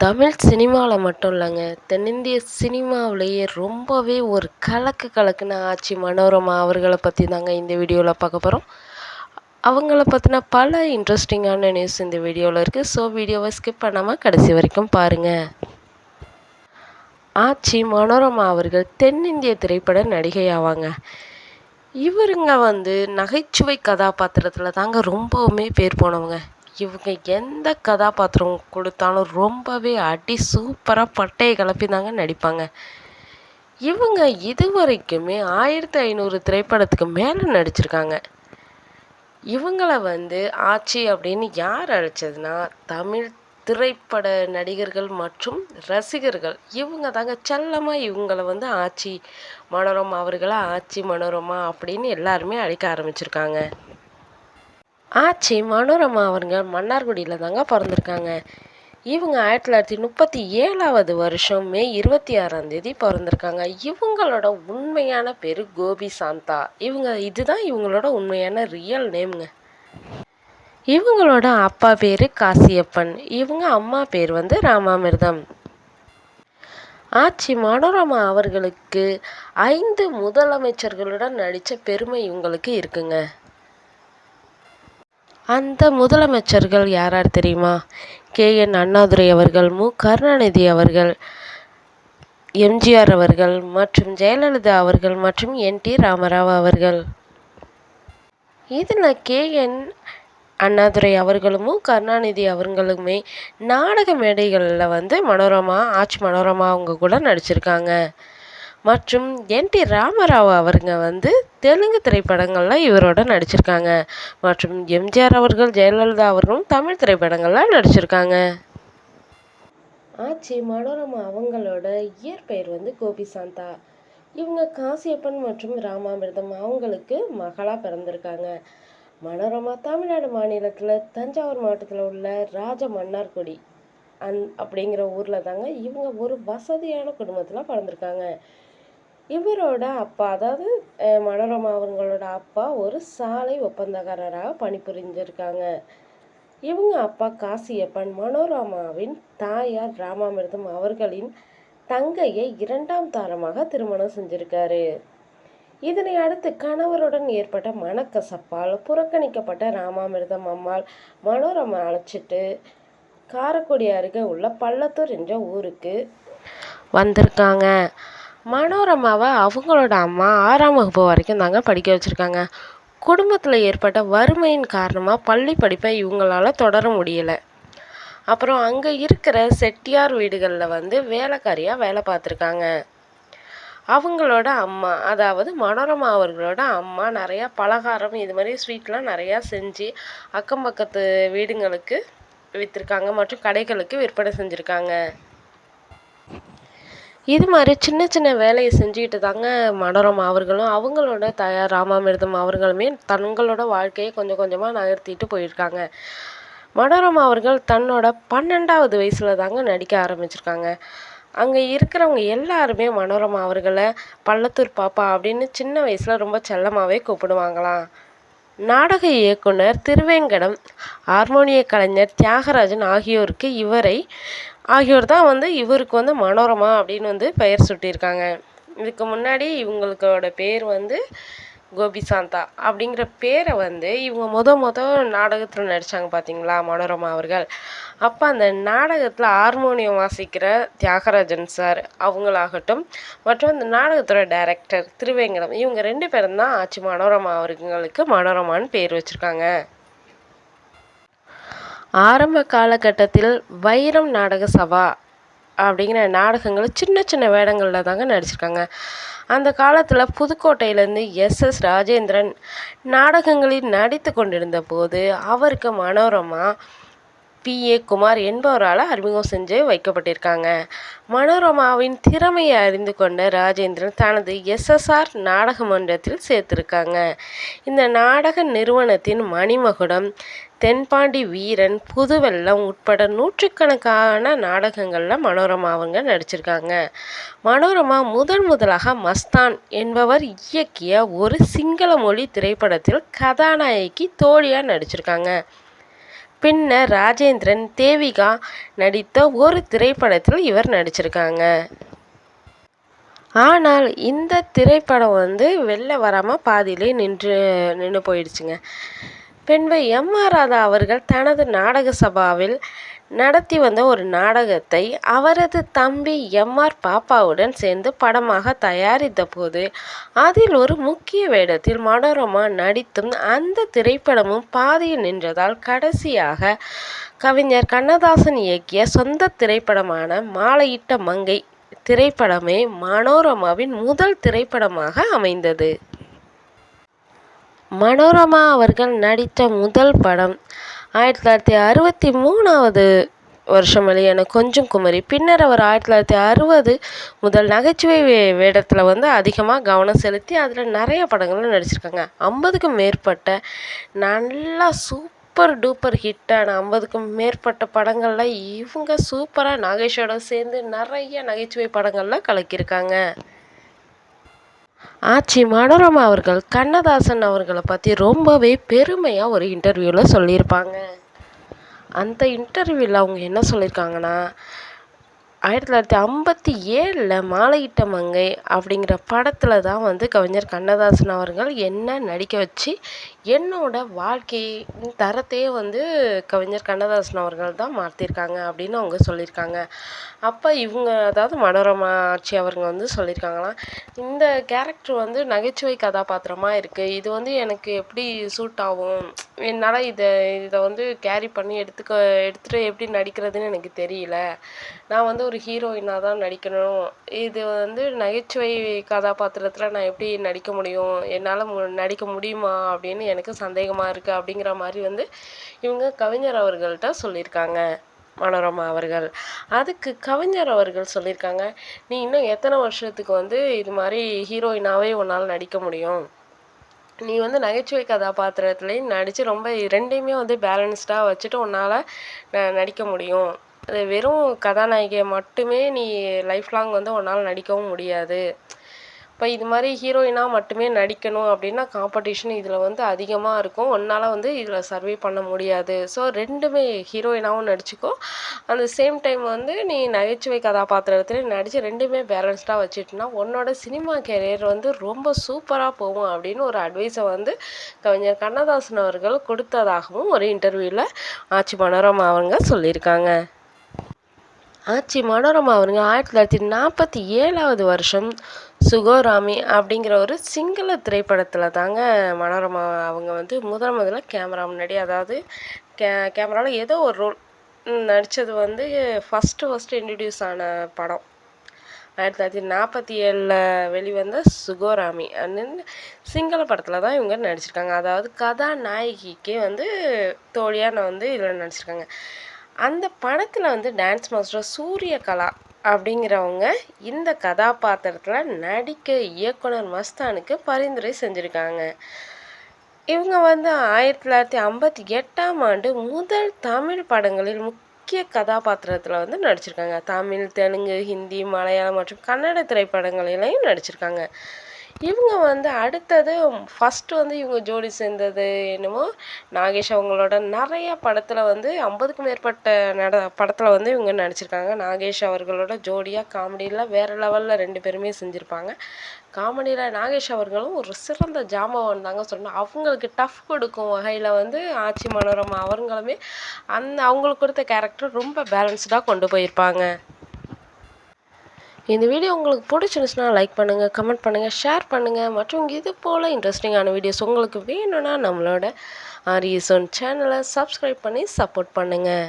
தமிழ் சினிமாவில் மட்டும் இல்லைங்க. தென்னிந்திய சினிமாவிலேயே ரொம்பவே ஒரு கலக்கு கலக்குன ஆச்சி மனோரமா அவர்களை பற்றி தாங்க இந்த வீடியோவில் பார்க்க போகிறோம் அவங்கள பற்றின பல இன்ட்ரெஸ்டிங்கான நியூஸ் இந்த வீடியோவில் இருக்குது ஸோ வீடியோவை ஸ்கிப் பண்ணாமல் கடைசி வரைக்கும் பாருங்கள் ஆச்சி மனோரமா அவர்கள் தென்னிந்திய திரைப்பட நடிகை ஆவாங்க இவருங்க வந்து நகைச்சுவை கதாபாத்திரத்தில் தாங்க ரொம்பவுமே பேர் போனவங்க. இவங்க எந்த கதாபாத்திரம் கொடுத்தாலும் ரொம்பவே அடி சூப்பராக பட்டையை கிளப்பி தாங்க நடிப்பாங்க. இவங்க இது வரைக்குமே ஆயிரத்தி ஐநூறு திரைப்படத்துக்கு மேலே நடிச்சிருக்காங்க. இவங்கள வந்து ஆச்சி அப்படின்னு யார் அழைச்சதுன்னா தமிழ் திரைப்பட நடிகர்கள் மற்றும் ரசிகர்கள். இவங்க தாங்க செல்லமாக இவங்கள வந்து ஆச்சி மனோரமா அவர்களை ஆச்சி மனோரமா அப்படின்னு எல்லாருமே அழைக்க ஆரம்பிச்சிருக்காங்க. ஆச்சி மனோரமா அவங்க மன்னார்குடியில் தாங்க பிறந்திருக்காங்க. இவங்க ஆயிரத்தி தொள்ளாயிரத்தி முப்பத்தி ஏழாவது வருஷம் மே இருபத்தி ஆறாம் தேதி பிறந்திருக்காங்க. இவங்களோட உண்மையான பேர் கோபி சாந்தா. இவங்க இதுதான் இவங்களோட உண்மையான ரியல் நேம்ங்க இவங்களோட அப்பா பேர் காசியப்பன். இவங்க அம்மா பேர் வந்து ராமாமிர்தம். ஆச்சி மனோரமா அவர்களுக்கு ஐந்து முதலமைச்சர்களுடன் நடித்த பெருமை இவங்களுக்கு இருக்குங்க. அந்த முதலமைச்சர்கள் யார் யார் தெரியுமா? கே. என். அண்ணாதுரை அவர்கள் மு. கருணாநிதி அவர்கள் எம்ஜிஆர் அவர்கள் மற்றும் ஜெயலலிதா அவர்கள் மற்றும் என். டி. ராமராவ் அவர்கள். இதில் கே. என். அண்ணாதுரை அவர்களும் கருணாநிதி அவர்களுமே நாடக மேடைகளில் வந்து மனோரமா ஆட்சி மனோரமா அவங்க கூட நடிச்சிருக்காங்க. மற்றும் என் டி ராமராவ் அவருங்க வந்து தெலுங்கு திரைப்படங்களில் இவரோட நடிச்சிருக்காங்க. மற்றும் எம்ஜிஆர் அவர்கள் ஜெயலலிதா அவர்களும் தமிழ் திரைப்படங்களில் நடிச்சிருக்காங்க. ஆச்சி மனோரமா அவங்களோட இயற்பெயர் வந்து கோபி சாந்தா. இவங்க காசியப்பன் மற்றும் ராமாமிர்தம் அவங்களுக்கு மகளாக பிறந்திருக்காங்க. மனோரமா தமிழ்நாடு மாநிலத்தில் தஞ்சாவூர் மாவட்டத்தில் உள்ள ராஜ மன்னார்குடி அந் அப்படிங்கிற ஊரில் தாங்க இவங்க ஒரு வசதியான குடும்பத்தில் பிறந்திருக்காங்க. இவரோட அப்பா அதாவது மனோரமா அவங்களோட அப்பா ஒரு சாலை ஒப்பந்தக்காரராக பணிபுரிஞ்சிருக்காங்க. இவங்க அப்பா காசியப்பன் மனோரமாவின் தாயார் ராமாமிர்தம் அவர்களின் தங்கையை இரண்டாம் தாரமாக திருமணம் செஞ்சிருக்காரு. இதனை அடுத்து கணவருடன் ஏற்பட்ட மனக்கசப்பால் புறக்கணிக்கப்பட்ட ராமாமிர்தம் அம்மாள் மனோரமா அழைச்சிட்டு காரக்குடி அருகே உள்ள பள்ளத்தூர் என்ற ஊருக்கு வந்திருக்காங்க. மனோரமாவை அவங்களோட அம்மா ஆறாம் வகுப்பு வரைக்கும் தாங்க படிக்க வச்சுருக்காங்க. குடும்பத்தில் ஏற்பட்ட வறுமையின் காரணமாக பள்ளி படிப்பை இவங்களால தொடர முடியலை. அப்புறம் அங்கே இருக்கிற செட்டியார் வீடுகளில் வந்து வேலைக்காரியாக வேலை பார்த்துருக்காங்க. அவங்களோட அம்மா அதாவது மனோரமா அவர்களோட அம்மா நிறையா பலகாரம் இது மாதிரி ஸ்வீட்லாம் நிறையா செஞ்சு அக்கம் பக்கத்து வீடுங்களுக்கு விற்றுருக்காங்க மற்றும் கடைகளுக்கு விற்பனை செஞ்சுருக்காங்க. இது மாதிரி சின்ன சின்ன வேலையை செஞ்சுக்கிட்டு தாங்க மனோரமா அவர்களும் அவங்களோட தயார் ராமாமிர்தம் அவர்களுமே தங்களோட வாழ்க்கையை கொஞ்சம் கொஞ்சமாக நகர்த்திட்டு போயிருக்காங்க. மனோரமா அவர்கள் தன்னோட பன்னெண்டாவது வயசில் தாங்க நடிக்க ஆரம்பிச்சிருக்காங்க. அங்கே இருக்கிறவங்க எல்லாருமே மனோரமா அவர்களை பள்ளத்தூர் பாப்பா அப்படின்னு சின்ன வயசில் ரொம்ப செல்லமாகவே கூப்பிடுவாங்களாம். நாடக இயக்குனர் திருவேங்கடம் ஹார்மோனிய கலைஞர் தியாகராஜன் ஆகியோருக்கு இவரை ஆகியோர் தான் வந்து இவருக்கு வந்து மனோரமா அப்படின்னு வந்து பெயர் சுட்டியிருக்காங்க. இதுக்கு முன்னாடி இவங்களுக்கோட பேர் வந்து கோபி சாந்தா அப்படிங்கிற பேரை வந்து இவங்க முத முத நாடகத்தில் நடித்தாங்க பார்த்தீங்களா மனோரமா அவர்கள். அப்போ அந்த நாடகத்தில் ஹார்மோனியம் வாசிக்கிற தியாகராஜன் சார் அவங்களாகட்டும் மற்றும் அந்த நாடகத்தோட டைரக்டர் திருவேங்கடம் இவங்க ரெண்டு பேரும் தான் ஆச்சு மனோரமா அவர்களுக்கு மனோரமான்னு பேர் வச்சுருக்காங்க. ஆரம்ப காலகட்டத்தில் வைரம் நாடக சபா அப்படிங்கிற நாடகங்களும் சின்ன சின்ன வேடங்களில் தாங்க நடிச்சிருக்காங்க. அந்த காலத்தில் புதுக்கோட்டையிலேருந்து எஸ் எஸ் ராஜேந்திரன் நாடகங்களில் நடித்து கொண்டிருந்த போது அவருக்கு மனோரமா பி. ஏ. குமார் என்பவரால் அறிமுகம் செஞ்சு வைக்கப்பட்டிருக்காங்க. மனோரமாவின் திறமையை அறிந்து கொண்ட ராஜேந்திரன் தனது எஸ்எஸ்ஆர் நாடக மன்றத்தில் சேர்த்திருக்காங்க. இந்த நாடக நிறுவனத்தின் மணிமகுடம் தென்பாண்டி வீரன் புதுவெல்லம் உட்பட நூற்றுக்கணக்கான நாடகங்களில் மனோரமா அவங்க நடிச்சிருக்காங்க. மனோரமா முதன் முதலாக மஸ்தான் என்பவர் இயக்கிய ஒரு சிங்கள மொழி திரைப்படத்தில் கதாநாயகி தோழியாக நடிச்சிருக்காங்க. பின்னர் ராஜேந்திரன் தேவிகா நடித்த ஒரு திரைப்படத்தில் இவர் நடிச்சிருக்காங்க. ஆனால் இந்த திரைப்படம் வந்து வெளில வராமல் பாதியிலே நின்று நின்று போயிடுச்சுங்க. பின்பு எம் ஆர் ராதா அவர்கள் தனது நாடக சபாவில் நடத்தி வந்த ஒரு நாடகத்தை அவரது தம்பி எம் ஆர் பாப்பாவுடன் சேர்ந்து படமாக தயாரித்த போது அதில் ஒரு முக்கிய வேடத்தில் மனோரமா நடித்தும் அந்த திரைப்படமும் பாதியில் நின்றதால் கடைசியாக கவிஞர் கண்ணதாசன் இயக்கிய சொந்த திரைப்படமான மாலையிட்ட மங்கை திரைப்படமே மனோரமாவின் முதல் திரைப்படமாக அமைந்தது. மனோரமா அவர்கள் நடித்த முதல் படம். ஆயிரத்தி தொள்ளாயிரத்தி அறுபத்தி மூணாவது வருஷம் வெளியான கொஞ்சம் குமரி. பின்னர் அவர் ஆயிரத்தி தொள்ளாயிரத்தி அறுபது முதல் நகைச்சுவை வேடத்தில் வந்து அதிகமாக கவனம் செலுத்தி அதில் நிறைய படங்களும் நடிச்சிருக்காங்க. ஐம்பதுக்கும் மேற்பட்ட நல்லா சூப்பர் டூப்பர் ஹிட்டான ஐம்பதுக்கும் மேற்பட்ட படங்களில் இவங்க சூப்பராக நாகேஷோட சேர்ந்து நிறைய நகைச்சுவை படங்களில் கலக்கியிருக்காங்க. ஆச்சி மனோரமா அவர்கள் கண்ணதாசன் அவர்களை பற்றி ரொம்பவே பெருமையாக ஒரு இன்டர்வியூவில் சொல்லியிருப்பாங்க. அந்த இன்டர்வியூவில் அவங்க என்ன சொல்லியிருக்காங்கன்னா ஆயிரத்தி தொள்ளாயிரத்தி ஐம்பத்தி ஏழில் மாலையிட்ட மங்கை அப்படிங்கிற படத்தில் தான் வந்து கவிஞர் கண்ணதாசன் அவர்கள் என்ன நடிக்க வச்சு என்னோட வாழ்க்கையின் தரத்தையே வந்து கவிஞர் கண்ணதாசன் அவர்கள் தான் மாற்றிருக்காங்க அப்படின்னு அவங்க சொல்லியிருக்காங்க. அப்போ இவங்க அதாவது மனோரமா ஆட்சி அவருங்க வந்து சொல்லியிருக்காங்களாம் இந்த கேரக்டர் வந்து நகைச்சுவை கதாபாத்திரமாக இருக்குது இது வந்து எனக்கு எப்படி சூட் ஆகும்? என்னால் இதை இதை வந்து கேரி பண்ணி எடுத்துக்க எடுத்துகிட்டு எப்படி நடிக்கிறதுன்னு எனக்கு தெரியல. நான் வந்து ஒரு ஹீரோயினாக தான் நடிக்கணும். இது வந்து நகைச்சுவை கதாபாத்திரத்தில் நான் எப்படி நடிக்க முடியும்? என்னால் மு நடிக்க முடியுமா? அப்படின்னு எனக்கு சந்தேகமாக இருக்குது அப்படிங்கிற மாதிரி வந்து இவங்க கவிஞர் அவர்கள்ட்ட சொல்லியிருக்காங்க. மனோரமா அவர்கள். அதுக்கு கவிஞர் அவர்கள் சொல்லியிருக்காங்க நீ இன்னும் எத்தனை வருஷத்துக்கு வந்து இது மாதிரி ஹீரோயினாகவே உன்னால் நடிக்க முடியும்? நீ வந்து நகைச்சுவை கதாபாத்திரத்துலேயும் நடித்து ரொம்ப ரெண்டையுமே வந்து பேலன்ஸ்டாக வச்சுட்டு உன்னால் ந நடிக்க முடியும். அது வெறும் கதாநாயகியை மட்டுமே நீ லைஃப் லாங் வந்து உன்னால் நடிக்கவும் முடியாது. இப்போ இது மாதிரி ஹீரோயினாக மட்டுமே நடிக்கணும் அப்படின்னா காம்படிஷன் இதில் வந்து அதிகமாக இருக்கும். உன்னால் வந்து இதில் சர்வே பண்ண முடியாது. ஸோ ரெண்டுமே ஹீரோயினாகவும் நடிச்சுக்கோ. அந்த சேம் டைம் வந்து நீ நகைச்சுவை கதாபாத்திரத்துலேயும் நடித்து ரெண்டுமே பேலன்ஸ்டாக வச்சுட்டுனா உன்னோட சினிமா கேரியர் வந்து ரொம்ப சூப்பராக போகும் அப்படின்னு ஒரு அட்வைஸை வந்து கவிஞர் கண்ணதாசன் அவர்கள் கொடுத்ததாகவும் ஒரு இன்டர்வியூவில் ஆச்சி மனோரமா அவங்க சொல்லியிருக்காங்க. ஆச்சி மனோரமா அவருங்க ஆயிரத்தி தொள்ளாயிரத்தி நாற்பத்தி ஏழாவது வருஷம் சுகோராமி அப்படிங்கிற ஒரு சிங்கள திரைப்படத்தில் தாங்க மனோரமா அவங்க வந்து முதல் முதல்ல கேமரா முன்னாடி அதாவது கே கேமராவில் ஏதோ ஒரு ரோல் நடித்தது வந்து ஃபஸ்ட்டு ஃபஸ்ட்டு இன்ட்ரடியூஸ் ஆன படம். ஆயிரத்தி தொள்ளாயிரத்தி நாற்பத்தி ஏழில் வெளிவந்த சுகோராமி அப்படின்னு சிங்கள படத்தில் தான் இவங்க நடிச்சிருக்காங்க. அதாவது கதாநாயகிக்கே வந்து தோழியாக நான் வந்து இதில் நடிச்சிருக்காங்க. அந்த படத்தில் வந்து டான்ஸ் மாஸ்டர் சூரியகலா அப்படிங்கிறவங்க இந்த கதாபாத்திரத்தில் நடிக்க இயக்குனர் மஸ்தானுக்கு பரிந்துரை செஞ்சுருக்காங்க. இவங்க வந்து ஆயிரத்தி தொள்ளாயிரத்தி ஐம்பத்தி எட்டாம் ஆண்டு முதல் தமிழ் படங்களில் முக்கிய கதாபாத்திரத்தில் வந்து நடிச்சிருக்காங்க. தமிழ் தெலுங்கு ஹிந்தி மலையாளம் மற்றும் கன்னட திரைப்படங்களிலையும் நடிச்சிருக்காங்க. இவங்க வந்து அடுத்தது ஃபஸ்ட்டு வந்து இவங்க ஜோடி சேர்ந்தது என்னமோ நாகேஷ் அவங்களோட நிறைய படத்தில் வந்து ஐம்பதுக்கும் மேற்பட்ட நட படத்தில் வந்து இவங்க நடிச்சிருக்காங்க. நாகேஷ் அவர்களோட ஜோடியாக காமெடியில் வேறு லெவலில் ரெண்டு பேருமே செஞ்சுருப்பாங்க. காமெடியில் நாகேஷ் அவர்களும் ஒரு சிறந்த ஜாம்பவான் தாங்க சொல்லணும். அவங்களுக்கு டஃப் கொடுக்கும் வகையில் வந்து ஆச்சி மனோரமா அவங்களுமே அந்த அவங்களுக்கு கொடுத்த கேரக்டர் ரொம்ப பேலன்ஸ்டாக கொண்டு போயிருப்பாங்க. இந்த வீடியோ உங்களுக்கு பிடிச்சிருந்துச்சுன்னா லைக் பண்ணுங்கள் கமெண்ட் பண்ணுங்கள் ஷேர் பண்ணுங்கள் மற்றும் இது போல் இன்ட்ரெஸ்டிங்கான வீடியோஸ் உங்களுக்கு வேணும்னா நம்மளோட ஆரியசோன் சேனலை சப்ஸ்கிரைப் பண்ணி சப்போர்ட் பண்ணுங்கள்